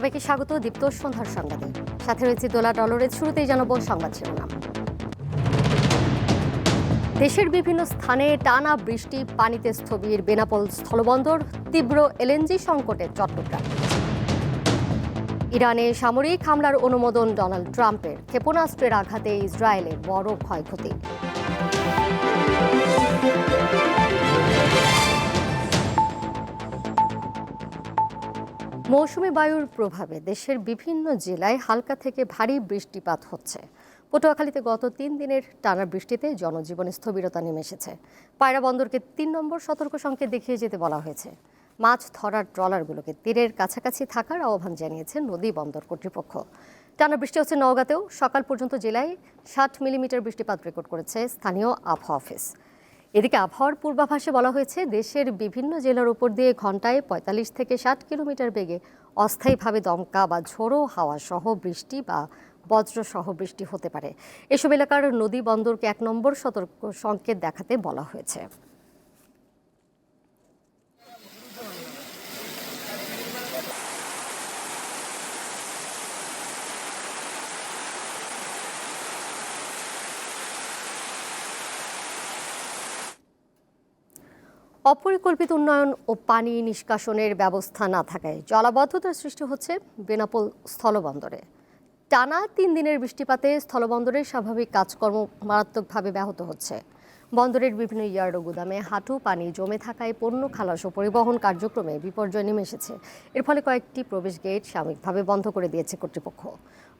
সবাইকে স্বাগত, দীপ্ত সন্ধ্যার সংবাদে। সাথে রয়েছে দোলা ডলরের শুরুতেই জানাব সংবাদ শিরোনাম। দেশের বিভিন্ন স্থানে টানা বৃষ্টি, পানিতে স্থবির বেনাপোল স্থলবন্দর, তীব্র এলএনজি সংকটে চট্টগ্রাম। ইরানে সামরিক হামলার অনুমোদন ডোনাল্ড ট্রাম্পের, ক্ষেপণাস্ত্রের আঘাতে ইসরায়েলের বড় ক্ষয়ক্ষতি। মৌসুমি বায়ুর প্রভাবে দেশের বিভিন্ন জেলায় হালকা থেকে ভারী বৃষ্টিপাত হচ্ছে। পটুয়াখালীতে গত তিন দিনের টানা বৃষ্টিতে জনজীবনে স্থবিরতা নেমে এসেছে। পায়রা বন্দরকে তিন নম্বর সতর্ক সংকেত দেখিয়ে যেতে বলা হয়েছে। মাছ ধরার ট্রলারগুলোকে তীরের কাছাকাছি থাকার আহ্বান জানিয়েছে নদী বন্দর কর্তৃপক্ষ। টানা বৃষ্টি হচ্ছে নওগাঁতেও। সকাল পর্যন্ত জেলায় ষাট মিলিমিটার বৃষ্টিপাত রেকর্ড করেছে স্থানীয় আবহাওয়া অফিস। এদিকে আবহাওয়ার পূর্বাভাসে বলা হয়েছে, দেশের বিভিন্ন জেলার উপর দিয়ে ঘন্টায় পঁয়তাল্লিশ থেকে ষাট কিলোমিটার বেগে অস্থায়ীভাবে দমকা বা ঝোড়ো হাওয়া সহ বৃষ্টি বা বজ্র সহ বৃষ্টি হতে পারে। এসব এলাকার নদী বন্দরকে এক নম্বর সতর্ক সংকেত দেখাতে বলা হয়েছে। অপরিকল্পিত উন্নয়ন ও পানি নিষ্কাশনের ব্যবস্থা না থাকায় জলাবদ্ধতার সৃষ্টি হচ্ছে বেনাপোল স্থলবন্দরে। টানা তিন দিনের বৃষ্টিপাতে স্থলবন্দরের স্বাভাবিক কাজকর্ম মারাত্মকভাবে ব্যাহত হচ্ছে। বন্দরের বিভিন্ন ইয়ার্ড ও গুদামে হাঁটু, পানি জমে থাকায় পণ্য, খালাস ও পরিবহন কার্যক্রমে বিপর্যয় নেমে এসেছে। এর ফলে কয়েকটি প্রবেশ গেট সাময়িকভাবে বন্ধ করে দিয়েছে কর্তৃপক্ষ।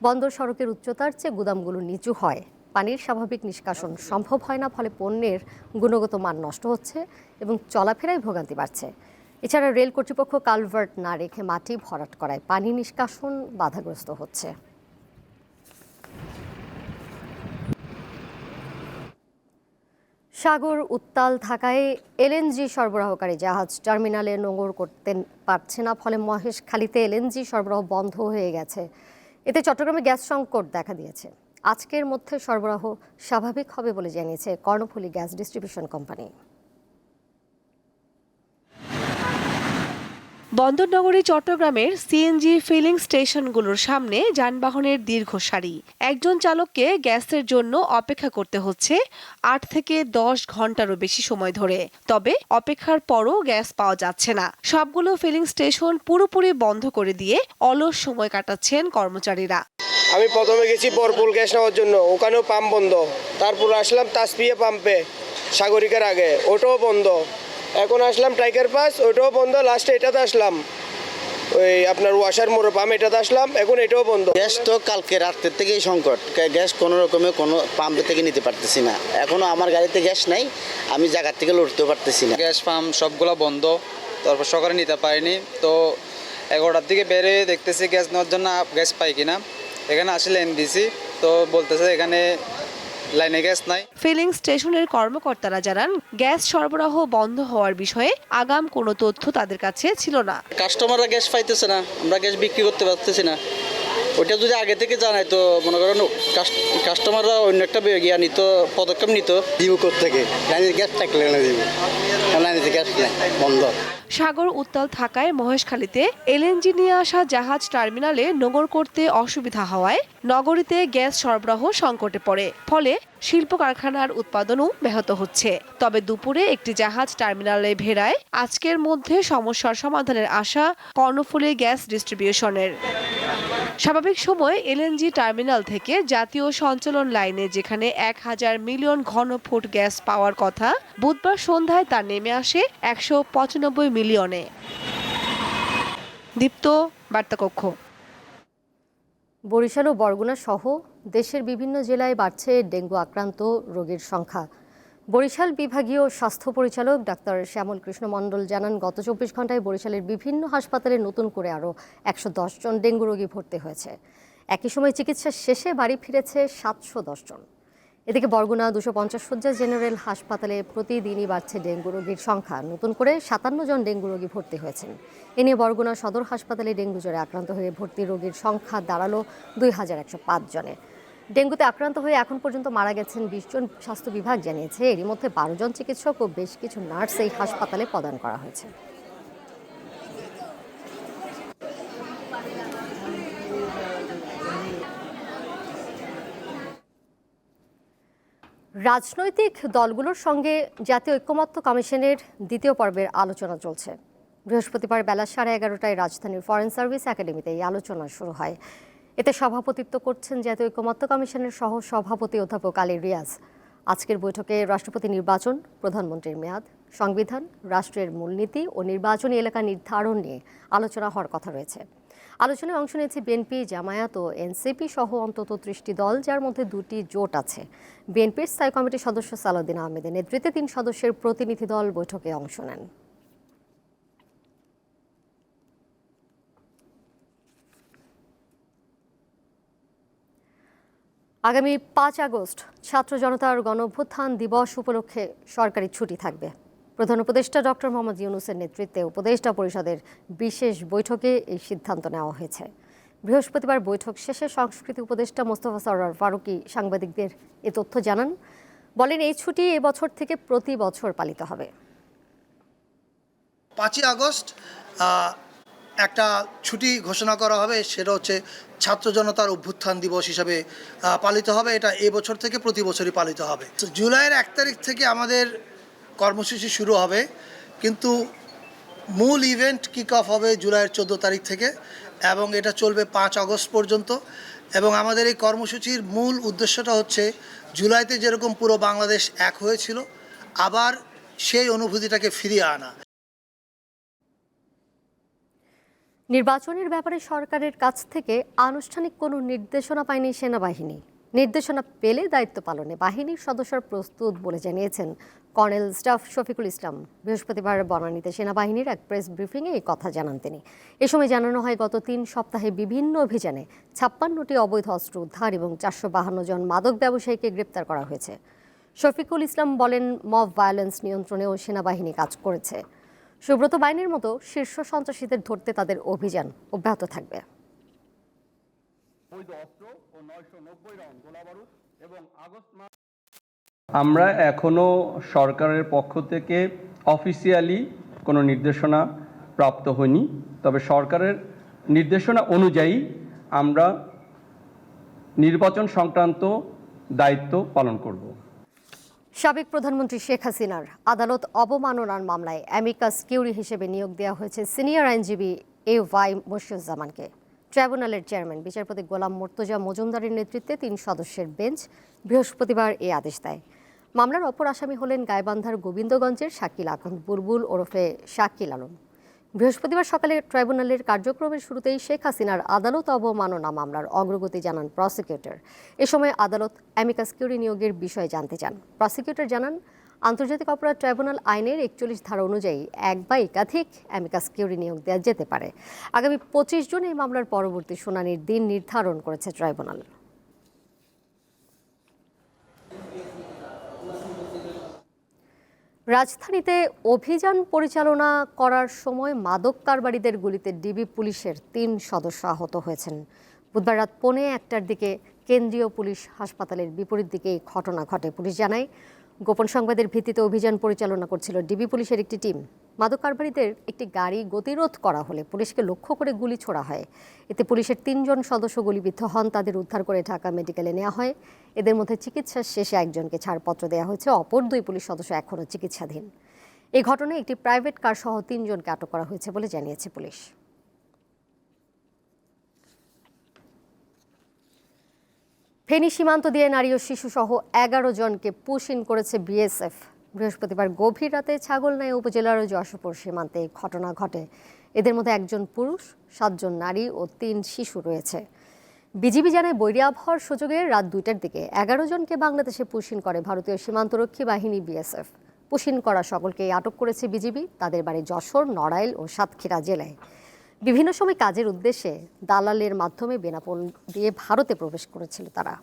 বন্দর সড়কের উচ্চতার চেয়ে গুদামগুলো নিচু হয়। পানির স্বাভাবিক নিষ্কাশন সম্ভব হয় না, ফলে পণ্যের গুণগত মান নষ্ট হচ্ছে এবং চলাফেরায় ভোগান্তি বাড়ছে। এছাড়া রেল কর্তৃপক্ষ কালভার্ট না রেখে মাটি ভরাট করায় পানি নিষ্কাশন বাধাগ্রস্ত হচ্ছে। সাগর উত্তাল থাকায় এলএনজি সরবরাহকারী জাহাজ টার্মিনালে নোঙর করতে পারছে না, ফলে মহেশখালীতে এলএনজি সরবরাহ বন্ধ হয়ে গেছে। এতে চট্টগ্রামে গ্যাস সংকট দেখা দিয়েছে। আজকের মধ্যে সরবরাহ স্বাভাবিক হবে বলে জানিয়েছে কর্ণফুলী গ্যাস ডিস্ট্রিবিউশন কোম্পানি। বন্দরনগরী, চট্টগ্রামের সিএনজি ফিলিং স্টেশনগুলোর সামনে যানবাহনের দীর্ঘ সারি। একজন চালককে গ্যাসের জন্য অপেক্ষা করতে হচ্ছে আট থেকে দশ ঘন্টারও বেশি সময় ধরে। তবে অপেক্ষার পরও গ্যাস পাওয়া যাচ্ছে না। সবগুলো ফিলিং স্টেশন পুরোপুরি বন্ধ করে দিয়ে অলস সময় কাটাচ্ছেন কর্মচারীরা। আমি প্রথমে গেছি বরপুল গ্যাস নেওয়ার জন্য। ওখানেও পাম্প বন্ধ। তারপর আসলাম তাসপিয়া পাম্পে সাগরিকার আগে। ওটাও বন্ধ। এখন আসলাম টাইগার পাস ওটাও বন্ধ। লাস্টে এটাতে আসলাম। ওই আপনার ওয়াশার মোড় পাম্প এটাতে আসলাম। এখন এটাও বন্ধ। গ্যাস তো কালকে রাত্রের থেকেই সংকট। গ্যাস কোনো রকমে কোনো পাম্প থেকে নিতে পারতেছি না। এখনও আমার গাড়িতে গ্যাস নাই। আমি জায়গার থেকে লড়তেও পারতেছি না। গ্যাস পাম্প সবগুলো বন্ধ। তারপর সকালে নিতে পারিনি। তো এগারোটার দিকে বেরে দেখতেছি গ্যাস নেওয়ার জন্য গ্যাস পাই কিনা। এখানে আসলে এনডিসি দিছি তো বলতেছে এখানে লাইনে গ্যাস নাই। ফিলিং স্টেশনের কর্মকর্তারা জানান গ্যাস সরবরাহ বন্ধ হওয়ার বিষয়ে আগাম কোনো তথ্য তাদের কাছে ছিল না। কাস্টমাররা গ্যাস পাইতেছে না আমরা গ্যাস বিক্রি করতে পারতেছি না। ওইটা যদি আগে থেকে জানাই তো মনে করেন কাস্ট- কাস্টমাররা অন্য একটা ইয়া নিত পদক্ষেপ নিত। দিব থেকে লাইনের গ্যাস থাকলে না দিব। লাইনের গ্যাস নাই বন্ধ। সাগর উত্তাল থাকায় মহেশখালীতে এলএনজি নিয়ে আসা জাহাজ টার্মিনালে নোঙর করতে অসুবিধা হওয়ায় নগরীতে গ্যাস সরবরাহ সংকটে পড়ে, ফলে শিল্প কারখানার উৎপাদনও ব্যাহত হচ্ছে। তবে দুপুরে একটি জাহাজ টার্মিনালে ভেড়ায় আজকের মধ্যে সমস্যার সমাধানের আশা কর্ণফুলী গ্যাস ডিস্ট্রিবিউশনের। স্বাভাবিক সময়ে এলএনজি টার্মিনাল থেকে জাতীয় সঞ্চালন লাইনে যেখানে এক হাজার মিলিয়ন ঘন ফুট গ্যাস পাওয়ার কথা, বুধবার সন্ধ্যায় তা নেমে আসে একশো পঁচানব্বই মিলিয়নে। দীপ্ত, বার্তাকক্ষ। বরিশাল ও বরগুনা সহ দেশের বিভিন্ন জেলায় বাড়ছে ডেঙ্গু আক্রান্ত রোগীর সংখ্যা। বরিশাল বিভাগীয় স্বাস্থ্য পরিচালক ডাক্তার শ্যামল কৃষ্ণ মণ্ডল জানান, গত চব্বিশ ঘন্টায় বরিশালের বিভিন্ন হাসপাতালে নতুন করে আরও একশো জন ডেঙ্গু রোগী ভর্তি হয়েছে। একই সময় চিকিৎসা শেষে বাড়ি ফিরেছে সাতশো জন। এদিকে বরগুনা দুশো পঞ্চাশ শয্যা জেনারেল হাসপাতালে প্রতিদিনই বাড়ছে ডেঙ্গু রোগীর সংখ্যা। নতুন করে সাতান্ন জন ডেঙ্গু রোগী ভর্তি হয়েছেন। এ নিয়ে বরগুনা সদর হাসপাতালে ডেঙ্গু জ্বরে আক্রান্ত হয়ে ভর্তি রোগীর সংখ্যা দাঁড়াল দুই হাজার একশো পাঁচ জনে। ডেঙ্গুতে আক্রান্ত হয়ে এখন পর্যন্ত মারা গেছেন বিশ জন স্বাস্থ্য বিভাগ জানিয়েছে। এরই মধ্যে বারো জন চিকিৎসক ও বেশ কিছু নার্স এই হাসপাতালে প্রদান করা হয়েছে। রাজনৈতিক দলগুলোর সঙ্গে জাতীয় ঐক্যমত্য কমিশনের দ্বিতীয় পর্বের আলোচনা চলছে। বৃহস্পতিবার বেলা সাড়ে এগারোটায় রাজধানীর ফরেন সার্ভিস একাডেমিতে এই আলোচনা শুরু হয়। এতে সভাপতিত্ব করছেন জাতীয় ঐক্যমত্য কমিশনের সহ সভাপতি অধ্যাপক আলী রিয়াজ। আজকের বৈঠকে রাষ্ট্রপতি নির্বাচন, প্রধানমন্ত্রীর মেয়াদ, সংবিধান, রাষ্ট্রের মূলনীতি ও নির্বাচনী এলাকা নির্ধারণ নিয়ে আলোচনা হওয়ার কথা রয়েছে। আলোচনায় অংশ নিয়েছে বিএনপি, জামায়াত ও এনসিপি সহ অন্তত ত্রিশটি দল, যার মধ্যে দুটি জোট আছে। বিএনপির স্থায়ী কমিটির সদস্য সালাউদ্দিন আহমেদের নেতৃত্বে তিন সদস্যের প্রতিনিধি দল বৈঠকে অংশ নেন। আগামী পাঁচ আগস্ট ছাত্র জনতার গণঅভ্যুত্থান দিবস উপলক্ষে সরকারি ছুটি থাকবে। প্রধান উপদেষ্টা ডক্টর মোহাম্মদ ইউনুসের নেতৃত্বে উপদেষ্টা পরিষদের বিশেষ বৈঠকে এই সিদ্ধান্ত নেওয়া হয়েছে। বৃহস্পতিবার বৈঠক শেষে সংস্কৃতি উপদেষ্টা মোস্তফা সরোয়ার ফারুকী সাংবাদিকদের এ তথ্য জানান। বলেন, এই ছুটি এবছর থেকে প্রতি বছর পালিত হবে। পাঁচই আগস্ট একটা ছুটি ঘোষণা করা হবে, সেটা হচ্ছে ছাত্র জনতার অভ্যুত্থান দিবস হিসাবে পালিত হবে। এটা এবছর থেকে প্রতি বছরই পালিত হবে। জুলাইয়ের এক তারিখ থেকে আমাদের কর্মসূচি শুরু হবে, কিন্তু মূল ইভেন্ট কিক অফ হবে জুলাইয়ের চোদ্দ তারিখ থেকে এবং এটা চলবে পাঁচ আগস্ট পর্যন্ত। এবং আমাদের এই কর্মসূচির মূল উদ্দেশ্যটা হচ্ছে, জুলাইতে যেরকম পুরো বাংলাদেশ এক হয়েছিল, আবার সেই অনুভূতিটাকে ফিরিয়ে আনা। নির্বাচনের ব্যাপারে সরকারের কাছ থেকে আনুষ্ঠানিক কোনো নির্দেশনা পায়নি সেনাবাহিনী। নির্দেশনা পেলে দায়িত্ব পালনে বাহিনীর সদস্যরা প্রস্তুত বলে জানিয়েছেন কর্নেল স্টাফ শফিকুল ইসলাম বৃহস্পতিবার বনানীতে সেনাবাহিনীর এক প্রেস ব্রিফিংয়ে এই কথা জানান তিনি। এ সময় জানানো হয়, গত তিন সপ্তাহে বিভিন্ন অভিযানে ছাপ্পান্নটি অবৈধ অস্ত্র উদ্ধার এবং চারশো বাহান্ন জন মাদক ব্যবসায়ীকে গ্রেপ্তার করা হয়েছে। শফিকুল ইসলাম বলেন, মব ভায়োলেন্স নিয়ন্ত্রণেও সেনাবাহিনী কাজ করেছে। সুব্রত বাহিনীর মতো শীর্ষ সন্ত্রাসীদের ধরতে তাদের অভিযান অব্যাহত থাকবে। আমরা এখনও সরকারের পক্ষ থেকে অফিসিয়ালি কোনো নির্দেশনা প্রাপ্ত হয়নি। তবে সরকারের নির্দেশনা অনুযায়ী আমরা নির্বাচন সংক্রান্ত দায়িত্ব পালন করব। সাবেক প্রধানমন্ত্রী শেখ হাসিনার আদালত অবমাননার মামলায় অ্যামিকাস কিউরি হিসেবে নিয়োগ দেওয়া হয়েছে সিনিয়র আইনজীবী এ ওয়াই মুর্শিদুজ্জামানকে ট্রাইব্যুনালের চেয়ারম্যান, বিচারপতি গোলাম মোর্তজা মজুমদারের নেতৃত্বে তিন সদস্যের বেঞ্চ বৃহস্পতিবার এই আদেশ দেয়। মামলার অপর আসামি হলেন গাইবান্ধার গোবিন্দগঞ্জের শাকিল আকন্দ বুলবুল ওরফে শাকিল আলম। বৃহস্পতিবার সকালে ট্রাইব্যুনালের কার্যক্রমের শুরুতেই শেখ হাসিনার আদালত অবমাননা মামলার অগ্রগতি জানান প্রসিকিউটর। এ সময় আদালত অ্যামিকাস কিউরি নিয়োগের বিষয়ে জানতে চান। প্রসিকিউটর জানান, আন্তর্জাতিক অপরাধ ট্রাইব্যুনাল আইনের একচল্লিশ ধারা অনুযায়ী এক বা একাধিক অ্যামিকাস কিউরি নিয়োগ দেওয়া যেতে পারে। আগামী পঁচিশ জুন এই মামলার পরবর্তী শুনানির দিন নির্ধারণ করেছে ট্রাইব্যুনাল। রাজধানীতে অভিযান পরিচালনা করার সময় মাদক কারবারিদের গুলিতে ডিবি পুলিশের তিন সদস্য আহত হয়েছেন। বুধবার রাত পৌনে একটার দিকে কেন্দ্রীয় পুলিশ হাসপাতালের বিপরীত দিকে এই ঘটনা ঘটে। পুলিশ জানায় গোপন সংবাদের ভিত্তিতে অভিযান পরিচালনা করছিল ডিবি পুলিশের একটি টিম। মাদক কারবারিদের একটি গাড়ি গতিরোধ করা হলে পুলিশকে লক্ষ্য করে গুলি ছোড়া হয়। এতে পুলিশের তিনজন সদস্য গুলিবিদ্ধ হন, তাদের উদ্ধার করে ঢাকা মেডিকেলে নেওয়া হয়। এদের মধ্যে চিকিৎসার শেষে একজনকে ছাড়পত্র দেওয়া হয়েছে, অপর দুই পুলিশ সদস্য এখনও চিকিৎসাধীন। এই ঘটনায় একটি প্রাইভেট কার সহ তিনজনকে আটক করা হয়েছে বলে জানিয়েছে পুলিশ। ফেনী সীমান্ত দিয়ে নারী ও শিশু সহ এগারো জনকে পুশিন করেছে বিএসএফ। বৃহস্পতিবার গভীর রাতে ছাগলনাই উপজেলার যশোপুর সীমান্তে ঘটনা ঘটে। এদের মধ্যে একজন পুরুষ, সাতজন নারী ও তিন শিশু রয়েছে। বিজিবি জানায় বৈরী আবহাওয়ার সুযোগে রাত দুইটার দিকে এগারো জনকে বাংলাদেশে পুশিন করে ভারতীয় সীমান্তরক্ষী বাহিনী বিএসএফ। পুশিন করা সকলকে আটক করেছে বিজিবি, তাদের বাড়ি যশোর, নড়াইল ও সাতক্ষীরা জেলায়। বিভিন্ন সময় কাজের উদ্দেশ্যে দালালের মাধ্যমে বেনাপোল দিয়ে ভারতে প্রবেশ করেছিল তারা।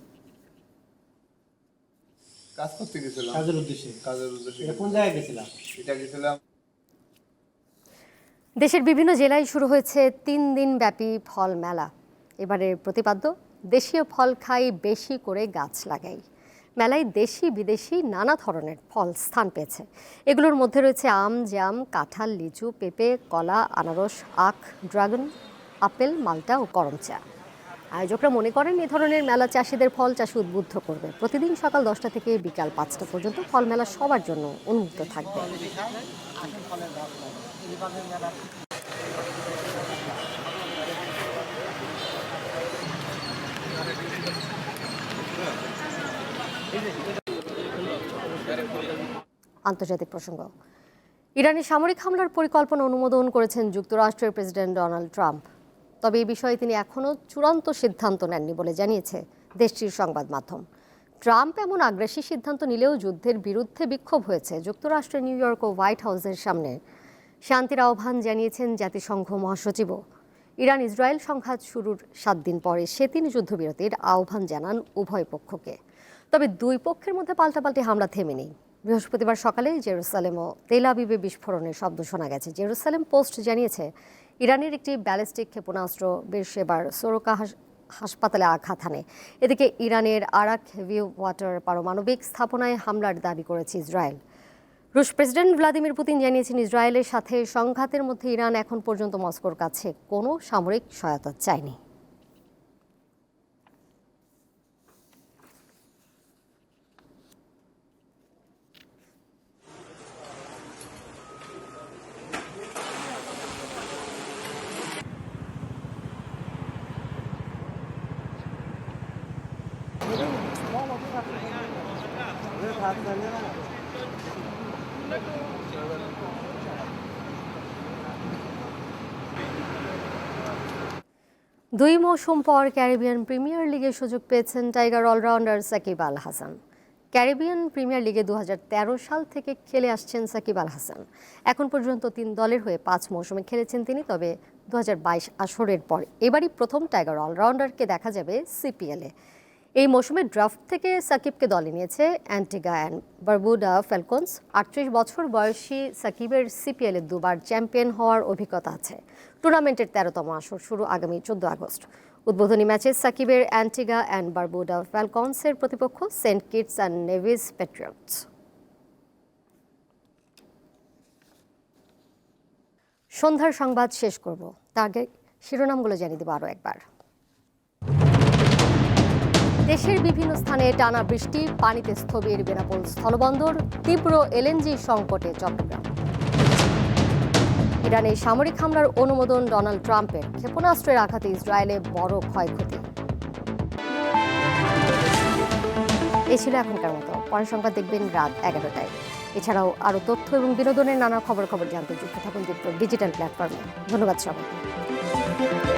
কাজ করতে গেছিলাম। কাজের উদ্দেশ্যে? কাজের উদ্দেশ্যে কোন জায়গায় গেছিলাম? এটা গেছিলাম। দেশের বিভিন্ন জেলায় শুরু হয়েছে তিন দিন ব্যাপী ফল মেলা। এবারে প্রতিপাদ্য দেশীয় ফল খাই বেশি করে গাছ লাগাই। মেলায় দেশি বিদেশি নানা ধরনের ফল স্থান পেয়েছে। এগুলোর মধ্যে রয়েছে আম, জাম, কাঁঠাল, লিচু, পেঁপে, কলা, আনারস, আখ, ড্রাগন, আপেল, মালটা ও করমচা আয়োজকরা মনে করেন এ ধরনের মেলা চাষিদের ফল চাষে উদ্বুদ্ধ করবে। প্রতিদিন সকাল দশটা থেকে বিকাল পাঁচটা পর্যন্ত ফল মেলা সবার জন্য উন্মুক্ত থাকবে। আন্তর্জাতিক প্রসঙ্গ। ইরানি সামরিক হামলার পরিকল্পনা অনুমোদন করেছেন যুক্তরাষ্ট্রের প্রেসিডেন্ট ডোনাল্ড ট্রাম্প। তবে এই বিষয়ে তিনি এখনও চূড়ান্ত সিদ্ধান্ত নেননি বলে জানিয়েছে দেশটির সংবাদ মাধ্যম। ট্রাম্প এমন আগ্রাসী সিদ্ধান্ত নিলেও যুদ্ধের বিরুদ্ধে বিক্ষোভ হয়েছে যুক্তরাষ্ট্রের নিউ ইয়র্ক ও হোয়াইট হাউসের সামনে। শান্তির আহ্বান জানিয়েছেন জাতিসংঘ মহাসচিবও। ইরান ইসরায়েল সংঘাত শুরুর সাত দিন পরে সে তিনি যুদ্ধবিরতির আহ্বান জানান উভয় পক্ষকে। তবে দুই পক্ষের মধ্যে পাল্টাপাল্টি হামলা থেমেনি বৃহস্পতিবার সকালে জেরুসালেম ও তেলাবিবে বিস্ফোরণের শব্দ শোনা গেছে। জেরুসালেম পোস্ট জানিয়েছে, ইরানের একটি ব্যালিস্টিক ক্ষেপণাস্ত্র বেরশেবার সোরকা হাস- হাসপাতালে আঘাত হানে। এদিকে ইরানের আরাক হেভি ওয়াটার পারমাণবিক স্থাপনায় হামলার দাবি করেছে ইসরায়েল। রুশ প্রেসিডেন্ট ভ্লাদিমির পুতিন জানিয়েছেন, ইসরায়েলের সাথে সংঘাতের মধ্যে ইরান এখন পর্যন্ত মস্কোর কাছে কোনো সামরিক সহায়তা চায়নি। দুই মৌসুম পর ক্যারিবিয়ান প্রিমিয়ার লিগে সুযোগ পেয়েছেন tiger allrounder Shakib Al Hasan. Caribbean premier লিগে দু হাজার তেরো সাল থেকে খেলে আসছেন সাকিব আল হাসান। এখন পর্যন্ত তিন দলের হয়ে পাঁচ মৌসুমে খেলেছেন তিনি, তবে দু হাজার বাইশ আসরের পর এবারই প্রথম টাইগার অলরাউন্ডারকে দেখা যাবে সিপিএলে। এই মৌসুমে ড্রাফট থেকে সাকিবকে দলে নিয়েছে অ্যান্টিগা অ্যান্ড বারবুডা ফ্যালকনস। আটত্রিশ বছর বয়সী সাকিবের সিপিএলে দুবার চ্যাম্পিয়ন হওয়ার অভিজ্ঞতা আছে। টুর্নামেন্টের তেরোতম আসর শুরু আগামী চোদ্দ আগস্ট। উদ্বোধনী ম্যাচে সাকিবের অ্যান্টিগা অ্যান্ড বারবুডা ফ্যালকনসের প্রতিপক্ষ Saint Kitts and Nevis Patriots. সন্ধ্যার সংবাদ শেষ করব। তার আগে শিরোনামগুলো জানিয়ে দেবো আরও একবার। দেশের বিভিন্ন স্থানে টানা বৃষ্টি, পানিতে স্থবির বেনাপোল স্থলবন্দর, তীব্র এলএনজি সংকটে চট্টগ্রাম। ইরানে সামরিক হামলার অনুমোদন ডোনাল্ড ট্রাম্পের। ক্ষেপণাস্ত্রের আঘাতে ইসরায়েলে বড় ক্ষয়ক্ষতি। এই ছিল এখনকার মতো। পরের সংবাদ দেখবেন রাত এগারোটায়। এছাড়াও আরও তথ্য এবং বিনোদনের নানা খবর খবর জানতে যুক্ত থাকুন যুক্ত ডিজিটাল প্ল্যাটফর্মে। ধন্যবাদ সবাইকে।